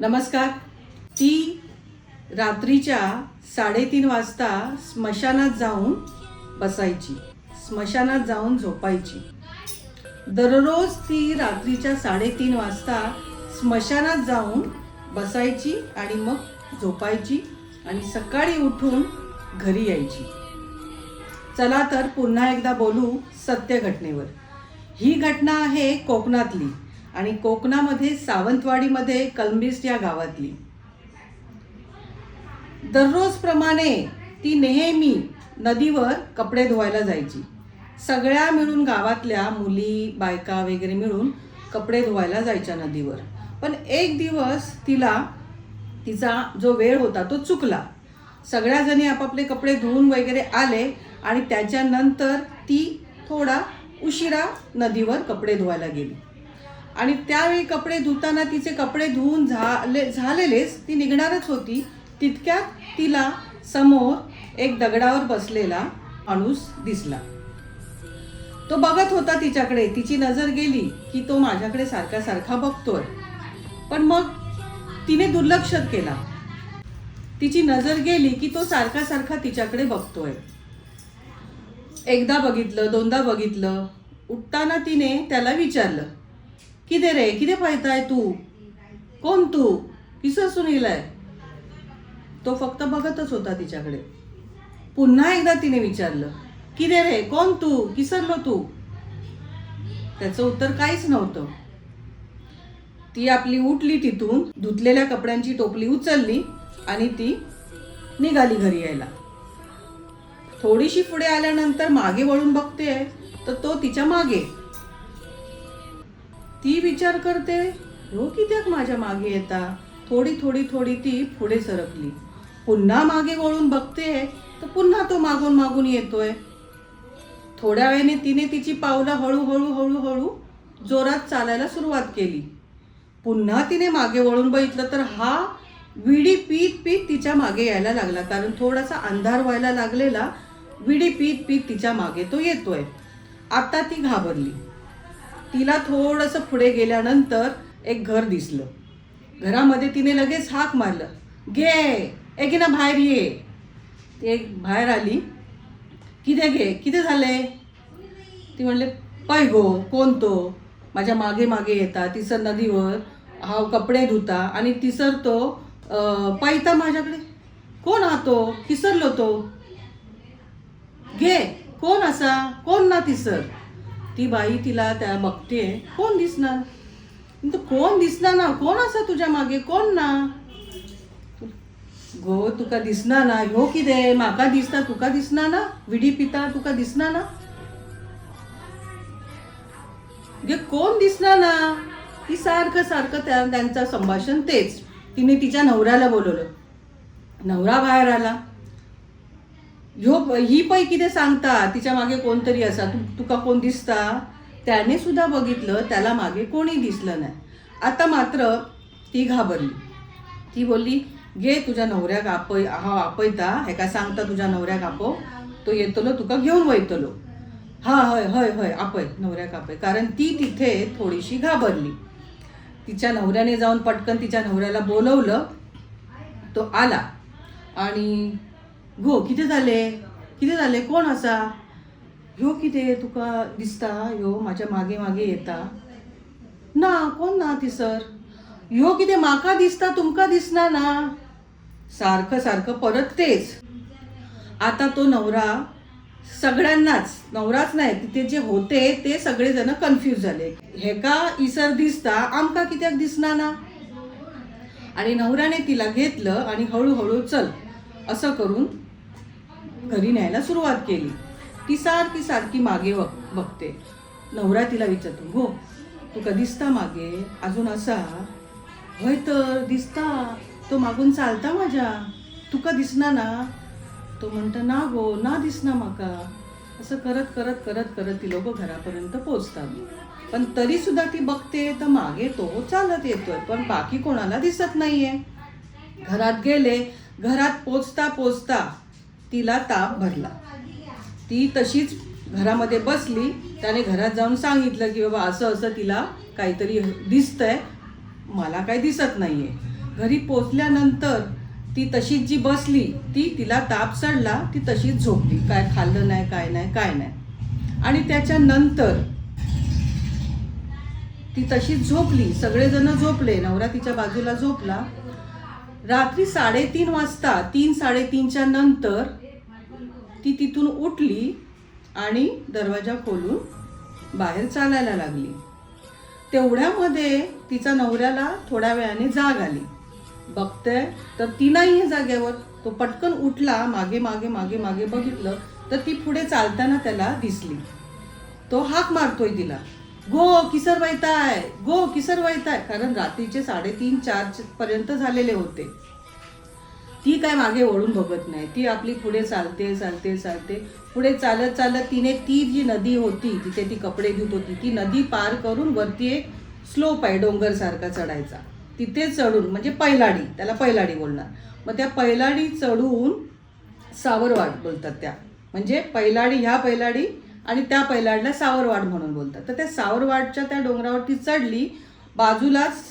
नमस्कार. ती रात्रीच्या साडेतीन वाजता स्मशानात जाऊन बसायची. स्मशानात जाऊन झोपायची. दररोज ती रात्रीच्या साडेतीन वाजता स्मशानात जाऊन बसायची आणि मग झोपायची आणि सकाळी उठून घरी यायची. चला तर पुन्हा एकदा बोलू सत्य घटनेवर. ही घटना आहे कोकणातली. आणि कोकणामध्ये सावंतवाडीमध्ये कलमिस्ट या गावातली. दररोजप्रमाणे ती नेहमी नदीवर कपडे धुवायला जायची. सगळ्या मिळून गावातल्या मुली बायका वगैरे मिळून कपडे धुवायला जायच्या नदीवर. पण एक दिवस तिला तिचा जो वेळ होता तो चुकला. सगळ्या जणी आपापले कपडे धुवून वगैरे आले आणि त्याच्यानंतर ती थोडा उशिरा नदीवर कपडे धुवायला गेली. आणि त्यावेळी कपडे धुताना तिचे कपडे धुवून झाले झालेलेच ती निघणारच होती. तितक्यात तिला समोर एक दगडावर बसलेला माणूस दिसला. तो बघत होता तिच्याकडे. तिची नजर गेली की तो माझ्याकडे सारखा सारखा बघतोय. पण मग तिने दुर्लक्ष केला. तिची नजर गेली की तो सारखा सारखा तिच्याकडे बघतोय. एकदा बघितलं दोनदा बघितलं. उठताना तिने त्याला विचारलं किदे रे? किती पाहताय तू? कोण तू? किसं सुनीलाय? तो फक्त बघतच होता तिच्याकडे. पुन्हा एकदा तिने विचारलं किदे रे? कोण तू? किसरलो तू? त्याचं उत्तर काहीच नव्हतं. ती आपली उठली तिथून धुतलेल्या कपड्यांची टोपली उचलली आणि ती निघाली घरी यायला. थोडीशी पुढे आल्यानंतर मागे वळून बघते तर तो तिच्यामागे. ती विचार करते हो कित्याक माझ्या मागे येता? थोडी थोडी थोडी ती पुढे सरकली. पुन्हा मागे वळून बघते तर पुन्हा तो मागून मागून येतोय. थोड्या वेळाने तिने तिची पावलं हळूहळू हळूहळू जोरात चालायला सुरुवात केली. पुन्हा तिने मागे वळून बघितलं तर हा विडी पीत पीत तिच्यामागे यायला लागला. कारण थोडासा अंधार व्हायला लागलेला विडी पीत पीत तिच्यामागे तो येतोय. आता ती घाबरली. तिला थोडंसं पुढे गेल्यानंतर एक घर दिसलं. घरामध्ये तिने लगेच हाक मारलं. घे एक ना बाहेर ये. एक बाहेर आली. किती घे? किती झाले? ती म्हणले पाय गो कोण तो? माझ्या मागे मागे येता तिसर नदीवर हा कपडे धुता आणि तिसर तो पायता माझ्याकडे. कोण हा तो? किसरलो तो. घे कोण असा? कोण ना तिसर? ती बाई तिला त्या बघते. कोण दिसणार? कोण दिसणार ना? कोण असा तुझ्या मागे? कोण ना? गो तुका दिसना ना? ह्यो किदे माका दिसता तुका दिसना ना? विडी पिता तुका दिसना ना? गे कोण दिसना ना? ती सारखं सारखं त्या त्यांचं संभाषण तेच. तिने तिच्या नवऱ्याला बोलवलं. नवरा बाहेर आला. ह्यो ही पै किती सांगता? तिच्यामागे कोणतरी असा. तू तुका कोण दिसता? त्याने सुद्धा बघितलं त्याला मागे कोणी दिसलं नाही. आता मात्र ती घाबरली. ती बोलली घे तुझ्या नवऱ्याक आपय हा आपयता हेका सांगता तुझ्या नवऱ्याक आपो तो येतलो तुका घेऊन वयतलो हा हय हय हय आपय नवऱ्याक आपय कारण ती तिथे थोडीशी घाबरली. तिच्या नवऱ्याने जाऊन पटकन तिच्या नवऱ्याला बोलवलं. तो आला. आणि गो कितें झाले? कितें झाले? कोण आसा ह्यो कितें तुका दिसता? ह्यो म्हाज्या मागे मागे येता. ना कोण ना ती सर? ह्यो कितें म्हाका दिसता तुमकां दिसना ना. सारखं सारखं परत तेच. आता तो नवरा सगळ्यांनाच नवराच नाही तिथे जे होते ते सगळेजण कन्फ्यूज झाले. हेका इसर दिसता आमका कित्याक दिसना ना? आणि नवऱ्याने तिला घेतलं आणि हळूहळू चल असं करून घरी न्यायला सुरुवात केली. ती सारखी सारखी मागे बघ- बघते. नवरा तिला विचारतो हो तुका दिसता मागे? अजून असा? होय तर दिसता. तो मागून चालता माझ्या. तुका दिसना ना? तो म्हणतो ना गो ना दिसना माका. असं करत करत करत करत ती लोक घरापर्यंत पोचतात पण तरी सुद्धा ती बघते तर मागे तो चालत येतोय पण बाकी कोणाला दिसत नाहीये. घरात गेले. घरात पोचता पोचता तिला ताप भरला. ती तशीच घरामध्ये बसली. त्याने घरात जाऊन सांगितलं की बाबा असं असं तिला काहीतरी दिसतंय. मला काही दिसत नाहीये. घरी पोचल्यानंतर ती तशीच जी बसली ती तिला ताप चढला. ती तशीच झोपली. काय खाल्लं नाही काय नाही काय नाही. आणि त्याच्यानंतर ती तशीच झोपली. सगळेजण झोपले. नवरा तिच्या बाजूला झोपला. रात्री साडेतीन वाजता तीन साडेतीनच्या नंतर ती तिथून उठली आणि दरवाजा खोलून बाहेर चालायला लागली. तेवढ्यामध्ये तिचा नवऱ्याला थोड्या वेळाने जाग आली. बघते तर ती नाही आहे जागेवर. तो पटकन उठला मागे मागे मागे मागे बघितलं तर ती पुढे चालताना त्याला दिसली. तो हाक मारतोय तिला. गो किसर वैताय गो किसर वैताय कारण रात्रीचे साडेतीन चार पर्यंत झालेले होते. ती काय मागे वळून बघत नाही. ती आपली पुढे चालते चालते चालते. पुढे चालत चालत तिने ती जी नदी होती तिथे ती कपडे धुत होती ती नदी पार करून वरती एक स्लोप आहे डोंगरसारखा चढायचा. तिथे चढून म्हणजे पैलाडी त्याला पैलाडी बोलणार. मग त्या पैलाडी चढून सावरवाड बोलतात त्या. म्हणजे पैलाडी ह्या पैलाडी आणि त्या पैलाडला सावरवाड म्हणून बोलतात. तर त्या सावरवाडच्या त्या डोंगरावरती चढली बाजूलाच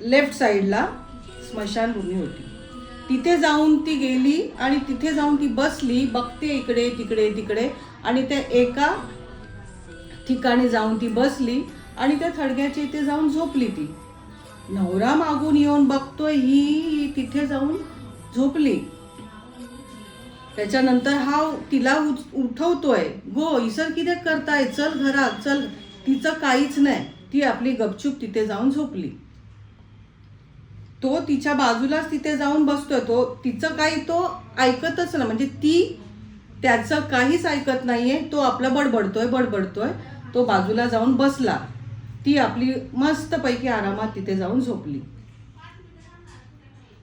लेफ्ट साईडला स्मशानभूमी होती. तिथे जाऊन ती गेली आणि तिथे जाऊन ती बसली बघते इकडे तिकडे तिकडे आणि त्या एका ठिकाणी जाऊन ती बसली आणि त्या थडग्याच्या इथे जाऊन झोपली ती. नवरा मागून येऊन बघतोय ही तिथे जाऊन झोपली. त्याच्यानंतर हा तिला उठवतोय गो इसर किती करताय? चल घरात चल. तिचं काहीच नाही. ती आपली गपचूप तिथे जाऊन झोपली. तो तिच्या बाजूलाच तिथे जाऊन बसतोय. तो तिचं काही तो ऐकतच ना म्हणजे ती त्याचं काहीच ऐकत नाहीये. तो आपला बडबडतोय बडबडतोय. तो बाजूला जाऊन बसला. ती आपली मस्तपैकी आरामात तिथे जाऊन झोपली.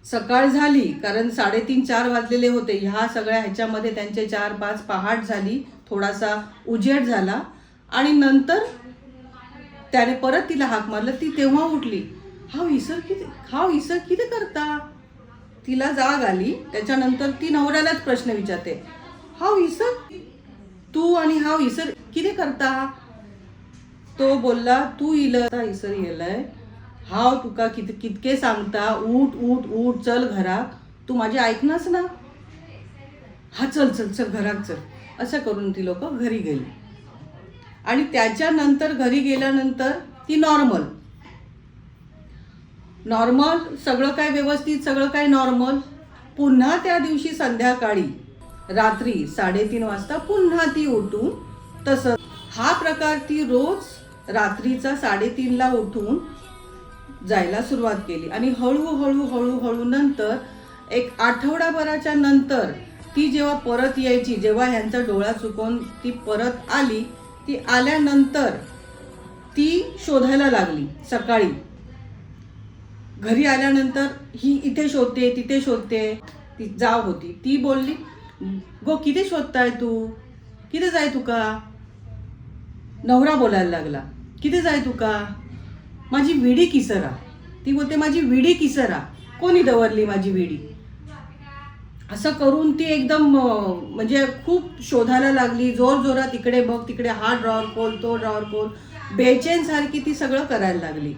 सकाळ झाली कारण साडेतीन चार वाजलेले होते. ह्या सगळ्या ह्याच्यामध्ये त्यांचे चार पाच पहाट झाली. थोडासा उजेड झाला. आणि नंतर त्याने परत तिला हाक मारलं. ती तेव्हा उठली. हा विसर किती हा विसर किती करता? तिला जाग आली त्याच्यानंतर ती नवऱ्यालाच प्रश्न विचारते. हा विसर तू आणि हा विसर किती करता? तो बोलला तू इलं इसर येलाय हाव तुका कित कितके सांगता? उठ उठ उठ चल घरात. तू माझी ऐकनास ना? हा चल चल चल घरात चल. असं करून ती लोक घरी गेली. आणि त्याच्यानंतर घरी गेल्यानंतर ती नॉर्मल नॉर्मल सगळं काय व्यवस्थित सगळं काय नॉर्मल. पुन्हा त्या दिवशी संध्याकाळी रात्री साडेतीन वाजता पुन्हा ती उठून तसं हा प्रकार ती रोज रात्रीचा साडेतीनला उठून जायला सुरुवात केली. आणि हळूहळू हळूहळू नंतर एक आठवडाभराच्या नंतर ती जेव्हा परत यायची जेव्हा ह्यांचा डोळा चुकवून ती परत आली ती आल्यानंतर ती शोधायला लागली सकाळी. घरी आल्यानंतर ही इथे शोधते तिथे शोधते. ती जाव होती. ती बोलली गो किती शोधताय तू? किती जाय तुका नवरा बोलायला लागला किती जाय तुका माझी विडी किसरा. ती बोलते माझी विडी किसरा. कोणी दवरली माझी विडी? असं करून ती एकदम म्हणजे खूप शोधायला लागली. जोर जोरात इकडे बघ तिकडे हा ड्रॉवर खोल तो ड्रॉवर खोल. बेचैन सारखी ती सगळं करायला लागली.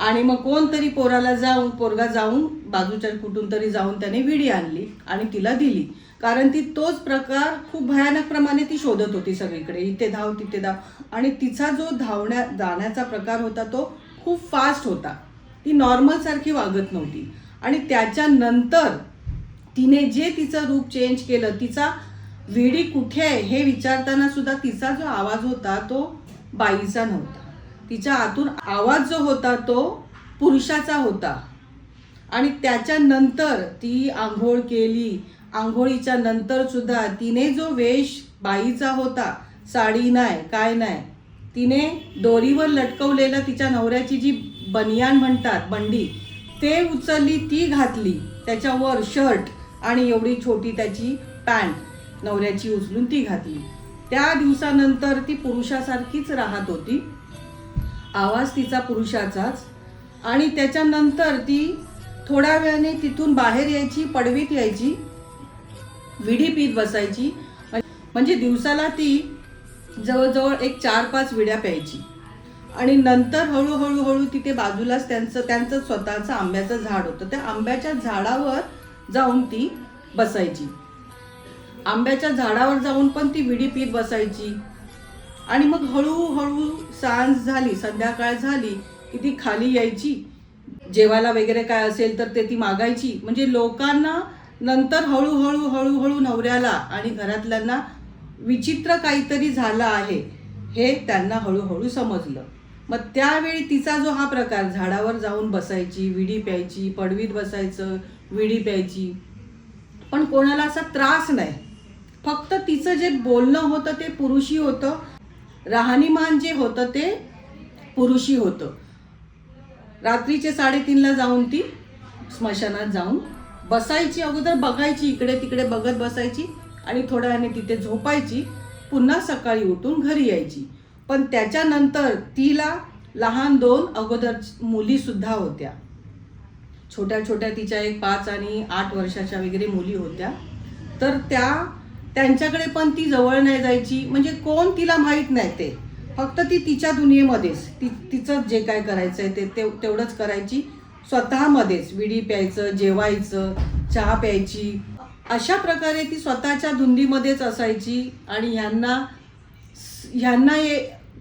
आणि मग कोणतरी पोराला जाऊन पोरगा जाऊन बाजूच्या कुठून तरी जाऊन त्याने विडी आणली आणि तिला दिली. कारण ती तोच प्रकार खूप भयानक प्रमाणे ती शोधत होती सगळीकडे. इथे धाव तिथे धाव. आणि तिचा जो धावण्या जाण्याचा प्रकार होता तो खूप फास्ट होता. ती नॉर्मलसारखी वागत नव्हती. आणि त्याच्यानंतर तिने जे तिचं रूप चेंज केलं तिचा विडी कुठे आहे हे विचारताना सुद्धा तिचा जो आवाज होता तो बाईचा नव्हता. तिच्या आतून आवाज जो होता तो पुरुषाचा होता. आणि त्याच्यानंतर ती आंघोळ केली. आंघोळीच्या नंतर सुद्धा तिने जो वेश बाईचा होता साडी नाही काय नाही तिने दोरीवर लटकवलेलं तिच्या नवऱ्याची जी बनियान म्हणतात बंडी ते उचलली ती घातली. त्याच्यावर शर्ट आणि एवढी छोटी त्याची पॅन्ट नवऱ्याची उचलून ती घातली. त्या दिवसानंतर ती पुरुषासारखीच राहत होती. आवाज तिचा पुरुषाचाच. आणि त्याच्यानंतर ती थोड्या वेळाने तिथून बाहेर यायची पडवीत यायची विडी पीत बसायची. म्हणजे दिवसाला ती जवळजवळ एक चार पाच विड्या प्यायची. आणि नंतर हळूहळू हळू तिथे बाजूलाच त्यांचं त्यांचं स्वतःचं आंब्याचं झाड होतं. त्या आंब्याच्या झाडावर जाऊन ती बसायची. आंब्याच्या झाडावर जाऊन पण ती विडी पीत बसायची. आणि मग हळूहळू सांज झाली संध्याकाळ झाली की ती खाली यायची. जेवायला वगैरे काय असेल तर ते ती मागायची. म्हणजे लोकांना नंतर हळूहळू हळूहळू नवऱ्याला आणि घरातल्यांना विचित्र काहीतरी झालं आहे हे त्यांना हळूहळू समजलं. मग त्यावेळी तिचा जो हा प्रकार झाडावर जाऊन बसायची विडी प्यायची पडवीत बसायचं विडी प्यायची पण कोणाला असा त्रास नाही. फक्त तिचं जे बोलणं होतं ते पुरुषी होतं. राहणीमान जे होतं ते पुरुषी होतं. रात्रीचे साडेतीनला जाऊन ती स्मशानात जाऊन बसायची अगोदर बघायची इकडे तिकडे बघत बसायची आणि थोड्या वेळाने तिथे झोपायची पुन्हा सकाळी उठून घरी यायची. पण त्याच्यानंतर तिला लहान दोन अगोदर मुलीसुद्धा होत्या. छोट्या छोट्या तिच्या एक पाच आणि आठ वर्षाच्या वगैरे मुली होत्या. तर त्या त्यांच्याकडे पण ती जवळ नाही जायची. म्हणजे कोण तिला माहीत नाही ते. फक्त ती तिच्या दुनियेमध्येच. ती तिचं जे काय करायचं आहे ते तेवढंच करायची. स्वतःमध्येच. विडी प्यायचं जेवायचं चहा प्यायची. अशा प्रकारे ती स्वतःच्या धुंदीमध्येच असायची आणि ह्यांना ह्यांना ये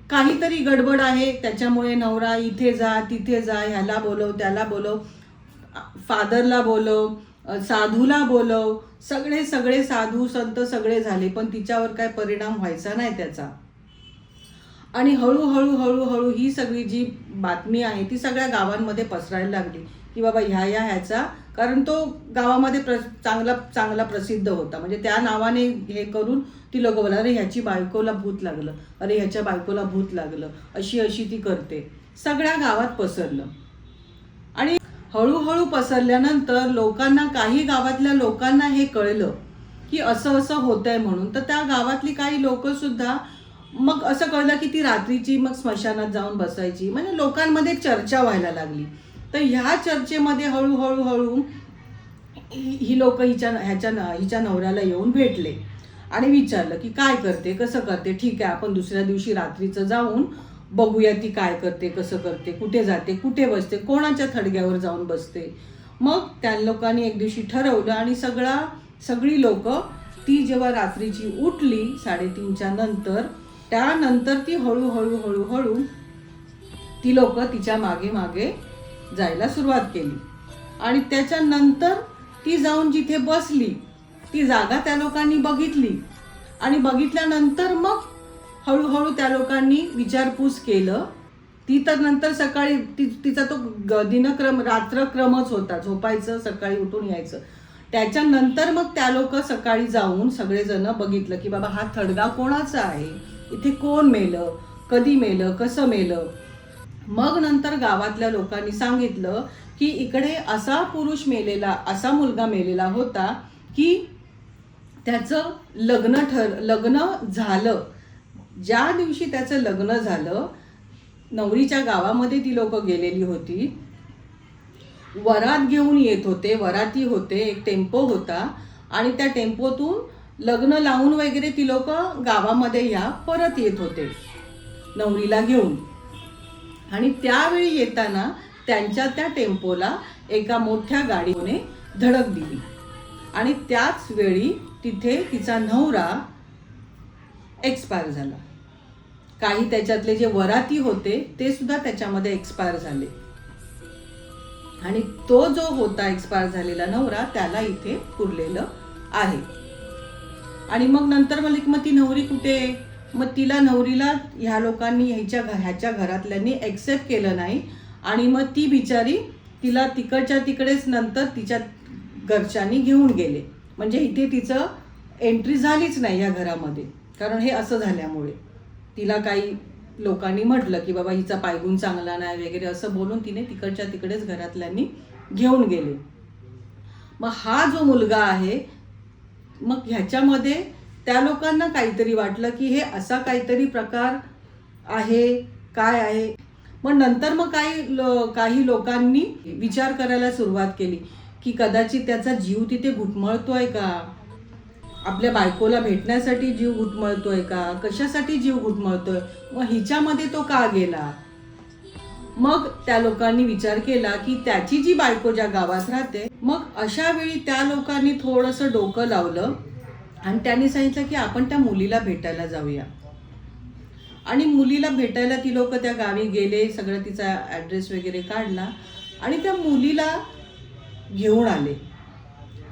काहीतरी गडबड आहे. त्याच्यामुळे नवरा इथे जा तिथे जा ह्याला बोलव त्याला बोलव फादरला बोलव. साधूला बोलव. सगळे सगळे साधू संत सगळे झाले पण तिच्यावर काय परिणाम व्हायचा नाही त्याचा. आणि हळूहळू हळूहळू ही सगळी जी बातमी आहे ती सगळ्या गावांमध्ये पसरायला लागली. की बाबा ह्या ह्या ह्याचा. कारण तो गावामध्ये प्र चांगला चांगला प्रसिद्ध होता. म्हणजे त्या नावाने हे करून ती लोक बोला अरे ह्याची बायकोला भूत लागलं. अरे ह्याच्या बायकोला भूत लागलं. अशी अशी ती करते. सगळ्या गावात पसरलं. आणि हळूहळू पसरल्यानंतर लोकांना काही गावातल्या लोकांना हे कळलं की असं असं होत आहे म्हणून. तर त्या गावातली काही लोकंसुद्धा मग असं कळलं की ती रात्रीची मग स्मशानात जाऊन बसायची. म्हणजे लोकांमध्ये चर्चा व्हायला लागली. तर ह्या चर्चेमध्ये हळूहळू हळू ही ही लोक हिच्या ह्याच्या न- हिच्या नवऱ्याला येऊन भेटले आणि विचारलं की काय करते कसं करते? ठीक आहे आपण दुसऱ्या दिवशी रात्रीचं जाऊन बघूया ती काय करते कसं करते कुठे जाते कुठे बसते कोणाच्या थडग्यावर जाऊन बसते. मग त्या लोकांनी एक दिवशी ठरवलं आणि सगळा सगळी लोक ती जेव्हा रात्रीची उठली साडेतीनच्या नंतर त्यानंतर ती हळूहळू हळूहळू ती लोक तिच्यामागे मागे जायला सुरुवात केली. आणि त्याच्यानंतर ती जाऊन जिथे बसली ती जागा त्या लोकांनी बघितली. आणि बघितल्यानंतर मग हळूहळू त्या लोकांनी विचारपूस केलं. ती तर नंतर सकाळी ती तिचा तो दिनक्रम रात्रक्रमच होता. झोपायचं सकाळी उठून यायचं. त्याच्यानंतर मग त्या लोक सकाळी जाऊन सगळेजण बघितलं की बाबा हा थडगा कोणाचा आहे? इथे कोण मेलं? कधी मेलं? कसं मेलं? मग नंतर गावातल्या लोकांनी सांगितलं की इकडे असा पुरुष मेलेला असा मुलगा मेलेला होता की त्याचं लग्न ठर लग्न झालं. ज्या दिवशी त्याचं लग्न झालं नवरीच्या गावामध्ये ती लोक गेलेली होती. वरात घेऊन येत होते वराती होते एक टेम्पो होता आणि त्या टेम्पोतून लग्न लावून वगैरे ती लोक गावामध्ये या परत येत होते नवरीला घेऊन. आणि त्यावेळी येताना त्यांच्या त्या टेम्पोला एका मोठ्या गाडीने धडक दिली. आणि त्याच वेळी तिथे तिचा नवरा एक्सपायर झाला. काही त्याच्यातले जे वराती होते ते सुद्धा त्याच्यामध्ये एक्सपायर झाले. आणि तो जो होता एक्सपायर झालेला नवरा त्याला इथे पुरलेलं आहे. आणि मग नंतर मला मग ती नवरी कुठे आहे? मग तिला नवरीला ह्या लोकांनी ह्याच्या ह्याच्या घरातल्यांनी एक्सेप्ट केलं नाही. आणि मग ती बिचारी तिला तिकडच्या तिकडेच नंतर तिच्या घरच्यांनी घेऊन गेले. म्हणजे इथे तिचं एंट्री झालीच नाही या घरामध्ये. कारण हे असं झाल्यामुळे तिला काही लोकांनी म्हटलं की बाबा हिचा पायगुण चांगला नाही वगैरे असं बोलून तिने तिकडच्या तिकडेच घरातल्यांनी घेऊन गेले. मग हा जो मुलगा आहे मग ह्याच्यामध्ये त्या लोकांना काहीतरी वाटलं की हे असा काहीतरी प्रकार आहे काय आहे? मग नंतर मग काही लो काही लोकांनी विचार करायला सुरुवात केली की कदाचित त्याचा जीव तिथे घुटमळतोय का? आपल्या बायकोला भेटण्यासाठी जीव घुटमळतोय का? कशासाठी जीव घुटमळतोय? मग हिच्यामध्ये तो का गेला? मग त्या लोकांनी विचार केला की त्याची जी बायको ज्या गावात राहते मग अशा वेळी त्या लोकांनी थोडंसं डोकं लावलं आणि त्यांनी सांगितलं की आपण त्या मुलीला भेटायला जाऊया. आणि मुलीला भेटायला ती लोक त्या गावी गेले सगळं तिचा ॲड्रेस वगैरे काढला आणि त्या मुलीला घेऊन आले.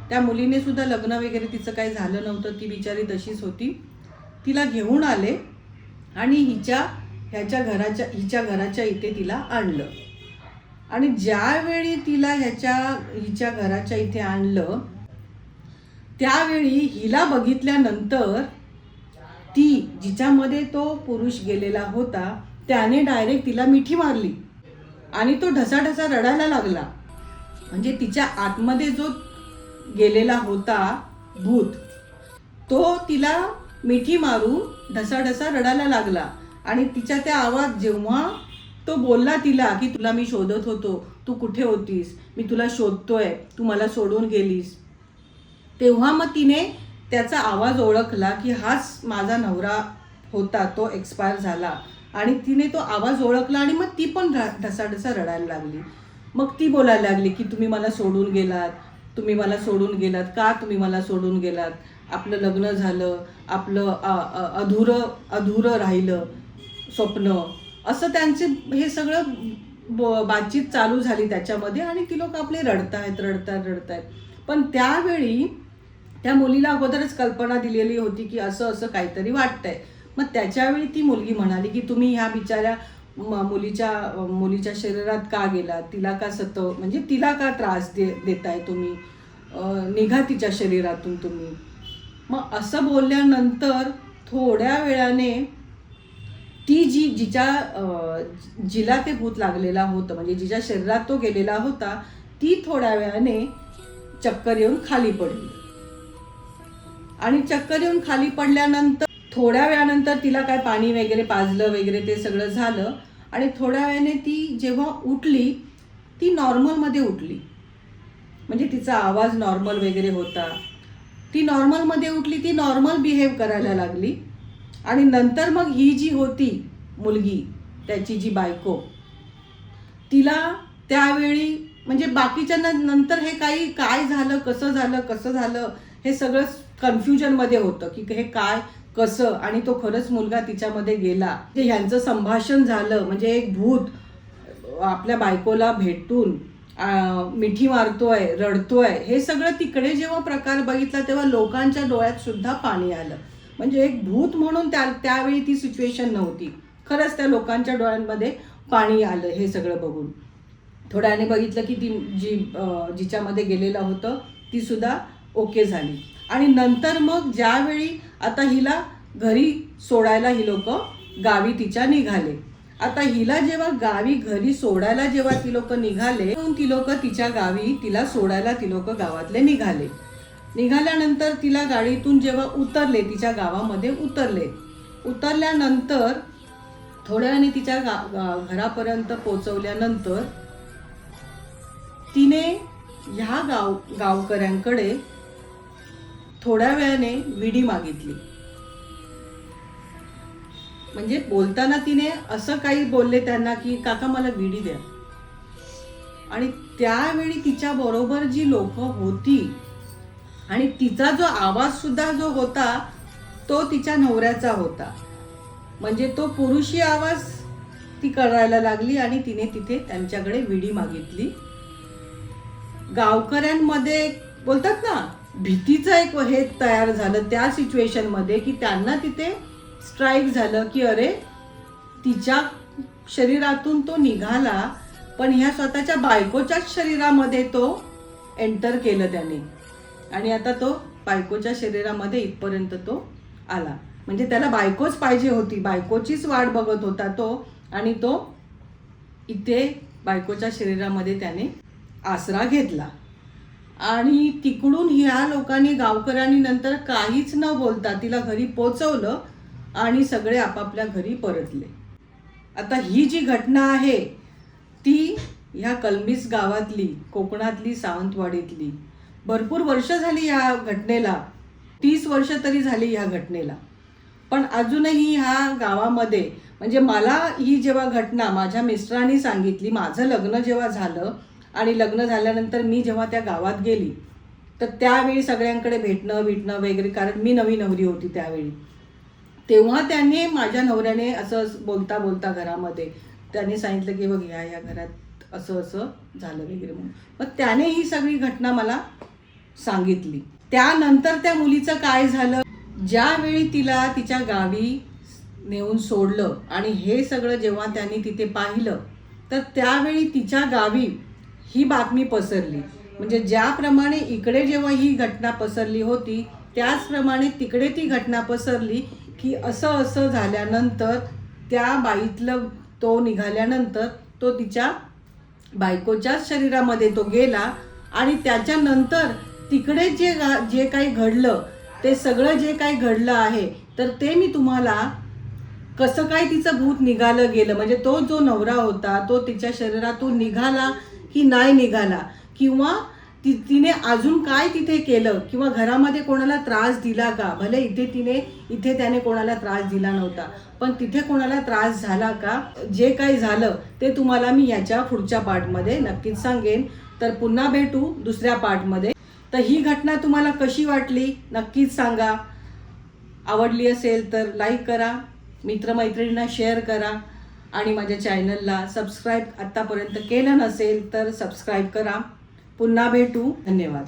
त्या मुलीने सुद्धा लग्न वगैरे तिचं काही झालं नव्हतं ती बिचारी तशीच होती. तिला घेऊन आले आणि हिच्या ह्याच्या घराच्या हिच्या घराच्या इथे तिला आणलं. आणि ज्यावेळी तिला ह्याच्या हिच्या घराच्या इथे आणलं त्यावेळी हिला बघितल्यानंतर ती जिच्यामध्ये तो पुरुष गेलेला होता त्याने डायरेक्ट तिला मिठी मारली. आणि तो ढसाढसा रडायला लागला. म्हणजे तिच्या आतमध्ये जो गेलेला होता भूत. तो तिला मिठी मारून ढसाढसा रडायला लागला आणि तिच्या त्या आवाज जेव्हा तो बोलला तिला की तुला मी शोधत होतो तू कुठे होतीस? मी तुला शोधतोय तू मला सोडून गेलीस. तेव्हा मग तिने त्याचा आवाज ओळखला की हाच माझा नवरा होता तो एक्सपायर झाला. आणि तिने तो आवाज ओळखला आणि मग ती पण ढसाढसा रडायला लागली. मग ती बोलायला लागली की तुम्ही मला सोडून गेलात. तुम्ही मला सोडून गेलात? का तुम्ही मला सोडून गेलात? आपलं लग्न झालं आपलं अधुरं अधुरं राहिलं स्वप्न. असं त्यांचे हे सगळं ब- बातचीत चालू झाली त्याच्यामध्ये आणि ती लोक आपले रडतायत रडतायत रडतायत. पण त्यावेळी त्या मुलीला अगोदरच कल्पना दिलेली होती की असं असं काहीतरी वाटतंय. मग त्याच्यावेळी ती मुलगी म्हणाली की तुम्ही ह्या बिचाऱ्या म- मुलीच्या मुलीच्या शरीरात का गेला? तिला का सतव म्हणजे तिला का त्रास दे देताय तुम्ही? निघा तिच्या शरीरातून तुम्ही. मग असं बोलल्यानंतर थोड्या वेळाने ती जी जिच्या जिला ते भूत लागलेला होतं म्हणजे जिच्या शरीरात तो गेलेला होता ती थोड्या वेळाने चक्कर येऊन खाली पडली. आणि चक्कर येऊन खाली पडल्यानंतर थोड्या वेळानंतर तिला काय पाणी वगैरे पाजलं वगैरे ते सगळं झालं आणि थोड्या वेळाने ती जेव्हा उठली ती नॉर्मलमध्ये उठली. म्हणजे तिचा आवाज नॉर्मल वगैरे होता. ती नॉर्मलमध्ये उठली ती नॉर्मल बिहेव करायला लागली. आणि नंतर मग ही जी होती मुलगी त्याची जी बायको तिला त्यावेळी म्हणजे बाकीच्या न- नंतर हे काही काय झालं कसं झालं कसं झालं हे सगळं कन्फ्युजनमध्ये होतं की हे काय कसं आणि तो खरंच मुलगा तिच्यामध्ये गेला. जे ह्यांचं संभाषण झालं म्हणजे एक भूत आपल्या बायकोला भेटून मिठी मारतोय रडतोय हे सगळं तिकडे जेव्हा प्रकार बघितला तेव्हा लोकांच्या डोळ्यात सुद्धा पाणी आलं. म्हणजे एक भूत म्हणून त्या त्यावेळी ती सिच्युएशन नव्हती. खरंच त्या लोकांच्या डोळ्यांमध्ये पाणी आलं हे सगळं बघून. थोड्याने बघितलं की ती जी जिच्यामध्ये गेलेलं होतं ती सुद्धा ओके झाली. आणि नंतर मग ज्यावेळी आता हिला घरी सोडायला ही लोक गावी तिच्या निघाले. आता हिला जेव्हा गावी घरी सोडायला जेव्हा ती लोक निघाले ती लोक तिच्या गावी तिला सोडायला ती लोक गावातले निघाले. निघाल्यानंतर तिला गाडीतून जेव्हा उतरले तिच्या गावामध्ये उतरले. उतरल्यानंतर थोड्या वेळाने तिच्या गा- घरापर्यंत पोचवल्यानंतर तिने ह्या गाव गावकऱ्यांकडे थोड्या वेळाने विडी मागितली. म्हणजे बोलताना तिने असं काही बोलले त्यांना की काका मला विडी द्या. आणि त्यावेळी तिच्या बरोबर जी लोक होती आणि तिचा जो आवाज सुद्धा जो होता तो तिच्या नवऱ्याचा होता. म्हणजे तो पुरुषी आवाज ती करायला लागली आणि तिने तिथे त्यांच्याकडे विडी मागितली. गावकऱ्यांमध्ये बोलतात ना भीतीचं एक हे तयार झालं त्या सिच्युएशनमध्ये की त्यांना तिथे स्ट्राईक झालं की अरे तिच्या शरीरातून तो निघाला पण ह्या स्वतःच्या बायकोच्याच शरीरामध्ये तो एंटर केलं त्याने. आणि आता तो बायकोच्या शरीरामध्ये इथपर्यंत तो आला. म्हणजे त्याला बायकोच पाहिजे होती. बायकोचीच वाट बघत होता तो आणि तो इथे बायकोच्या शरीरामध्ये त्याने आसरा घेतला. आणि तिकडून ह्या लोकांनी गावकऱ्यांनी नंतर काहीच न बोलता तिला घरी पोचवलं आणि सगळे आपापल्या घरी परतले. आता ही जी घटना आहे ती ह्या कलमीस गावातली कोकणातली सावंतवाडीतली भरपूर वर्ष झाली ह्या घटनेला तीस वर्ष तरी झाली ह्या घटनेला. पण अजूनही ह्या गावामध्ये म्हणजे मला ही जेव्हा घटना माझ्या मिस्टरांनी सांगितली माझं लग्न जेव्हा झालं आणि लग्न झाल्यानंतर मी जेव्हा त्या गावात गेली तर त्यावेळी सगळ्यांकडे भेटणं भेटणं वगैरे कारण मी नवी नवरी होती त्यावेळी. तेव्हा त्याने माझ्या नवऱ्याने असं बोलता बोलता घरामध्ये त्याने सांगितलं की बघ या या घरात असं असं झालं वगैरे म्हणून. मग त्याने ही सगळी घटना मला सांगितली. त्यानंतर त्या मुलीचं काय झालं? ज्यावेळी तिला तिच्या गावी नेऊन सोडलं आणि हे सगळं जेव्हा त्यांनी तिथे पाहिलं तर त्यावेळी तिच्या गावी ही बातमी पसरली. म्हणजे ज्याप्रमाणे इकडे जेव्हा ही घटना पसरली होती त्याचप्रमाणे तिकडे ती घटना पसरली की असं असं झाल्यानंतर त्या बाईतलं तो निघाल्यानंतर तो तिच्या बायकोच्याच शरीरामध्ये तो गेला आणि त्याच्यानंतर तिकडे जे गा- जे काही घडलं ते सगळं जे काही घडलं आहे तर ते मी तुम्हाला कसं काय तिचं भूत निघालं गेलं? म्हणजे तो जो नवरा होता तो तिच्या शरीरातून निघाला की नाही निघाला. किंवा ती तिने अजून काय तिथे केलं? किंवा घरामध्ये कोणाला त्रास दिला का? भले इथे तिने इथे त्याने कोणाला त्रास दिला नव्हता. पण तिथे कोणाला त्रास झाला का? जे काही झालं ते तुम्हाला मी याच्या पुढच्या पार्टमध्ये नक्कीच सांगेन. तर पुन्हा भेटू दुसऱ्या पार्टमध्ये तर ही घटना तुम्हाला कशी वाटली? नक्कीच सांगा. आवडली असेल तर लाईक करा. मित्रमैत्रिणींना शेअर करा. आणि माझ्या चॅनलला सबस्क्राईब आत्तापर्यंत केलं नसेल तर सबस्क्राईब करा. पुन्हा भेटू. धन्यवाद.